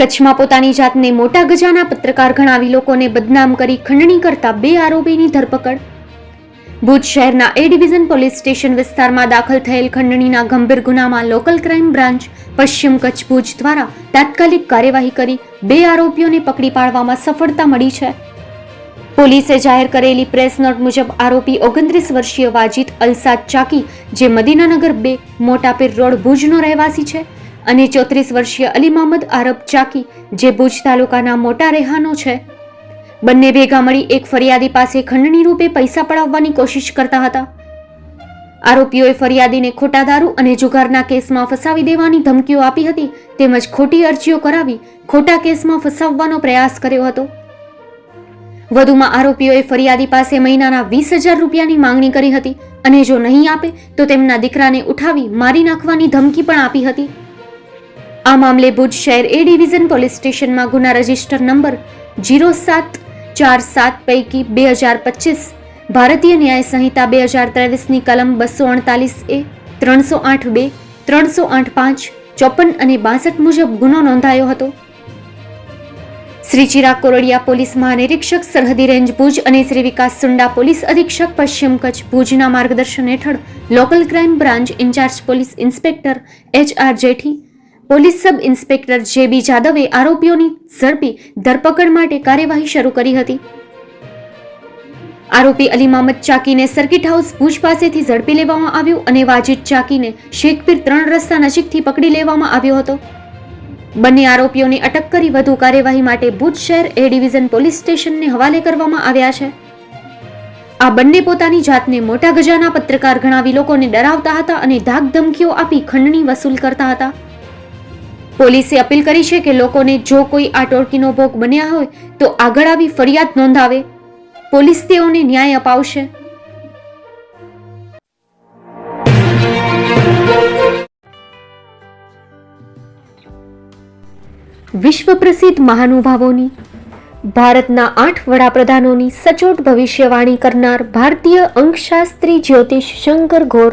કચ્છમાં પોતાની જાતને મોટા ગજાના પત્રકાર ગણાવી લોકોને બદનામ કરી ખંડણી કરતા બે આરોપીની ધરપકડ. ભુજ શહેરના એ ડિવિઝન પોલીસ સ્ટેશન વિસ્તારમાં દાખલ થયેલ ખંડણીના ગંભીર ગુનામાં લોકલ ક્રાઇમ બ્રાન્ચ, પશ્ચિમ કચ્છ ભુજ દ્વારા તાત્કાલિક કાર્યવાહી કરી બે આરોપીઓને પકડી પાડવામાં સફળતા મળી છે. પોલીસે જાહેર કરેલી પ્રેસ નોટ મુજબ આરોપી ઓગણત્રીસ વર્ષીય વાજીદ અલસાદ ચાકી, જે મદીનાનગર બે, મોટાપીર રોડ ભુજનો રહેવાસી છે અને ચોત્રીસ વર્ષીય અલી મોહમ્મદ આરબ ચાકી, જે ભુજ તાલુકાના મોટા રહેવાનો છે. બંને ભેગા મળી એક ફરિયાદી પાસે ખંડણી રૂપે પૈસા પડાવવાની કોશિશ કરતા હતા. આરોપીઓએ ફરિયાદીને ખોટા દારૂ અને જુગારના કેસમાં ફસાવી દેવાની ધમકીઓ આપી હતી, તેમજ ખોટી અરજીઓ કરાવી ખોટા કેસમાં ફસાવવાનો પ્રયાસ કર્યો હતો. વધુમાં આરોપીઓએ ફરિયાદી પાસે મહિનાના વીસ હજાર રૂપિયાની માંગણી કરી હતી અને જો નહીં આપે, તો તેમના દીકરાને ઉઠાવી મારી નાખવાની ધમકી પણ આપી હતી. આ મામલે ભુજ શહેર એ ડિવિઝન પોલીસ સ્ટેશનમાં ગુના રજિસ્ટર નંબર જીરો સાત ચાર સાત પૈકી બે હજાર પચીસ. ભારતીય ન્યાય સંહિતા બે હજાર ત્રેવીસની કલમ બસો અડતાલીસ એ, ત્રણસો આઠ બે, ત્રણસો આઠ પાંચ, ચોપન અને બાસઠ મુજબ ગુનો નોંધાયો હતો. શ્રી ચિરાગ કોરડિયા પોલીસ મહાનિરીક્ષક, સરહદી રેન્જ ભુજ અને શ્રી વિકાસ સુંડા પોલીસ અધિક્ષક, પશ્ચિમ કચ્છ ભુજના માર્ગદર્શન હેઠળ local crime branch in charge police inspector H R Jethi police sub inspector J B જાદવે આરોપીઓની ઝડપી ધરપકડ માટે કાર્યવાહી શરૂ કરી હતી. આરોપી અલી મહમદ ચાકીને સર્કિટ હાઉસ ભુજ પાસેથી ઝડપી લેવામાં આવ્યું અને વાજિદ ચાકીને શેખપીર ત્રણ રસ્તા નજીકથી પકડી લેવામાં આવ્યો હતો. બંને આરોપીઓને અટક કરી વધુ કાર્યવાહી માટે ભુજ શહેર એ ડિવિઝન પોલીસ સ્ટેશનને હવાલે કરવામાં આવ્યા છે. આ બંને પોતાની જાતને મોટા ગજાના પત્રકાર ગણાવી લોકોને ડરાવતા હતા અને ધાક ધમકીઓ આપી ખંડણી વસૂલ કરતા હતા. પોલીસે અપીલ કરી છે કે લોકોને જો કોઈ આ ટોળકીનો ભોગ બન્યા હોય, તો આગળ આવી ફરિયાદ નોંધાવે. પોલીસ તેઓને ન્યાય અપાવશે. વિશ્વ પ્રસિદ્ધ મહાનુભાવોની, ભારતના આઠ વડાપ્રધાનોની સચોટ ભવિષ્યવાણી કરનાર ભારતીય અંકશાસ્ત્રી જ્યોતિષ શંકર ઘોર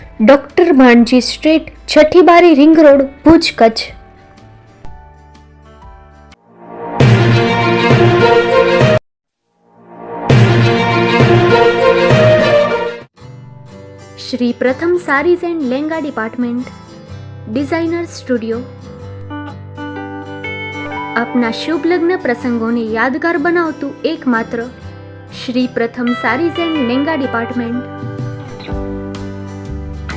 doctor Bhanji street છઠ્ઠી Bari ring road, Bhuj Kutch. Shri Pratham saris and lehenga department, designer studio. આપના શુભ લગ્ન પ્રસંગોને યાદગાર બનાવતું એકમાત્ર Shri Pratham saris and lehenga department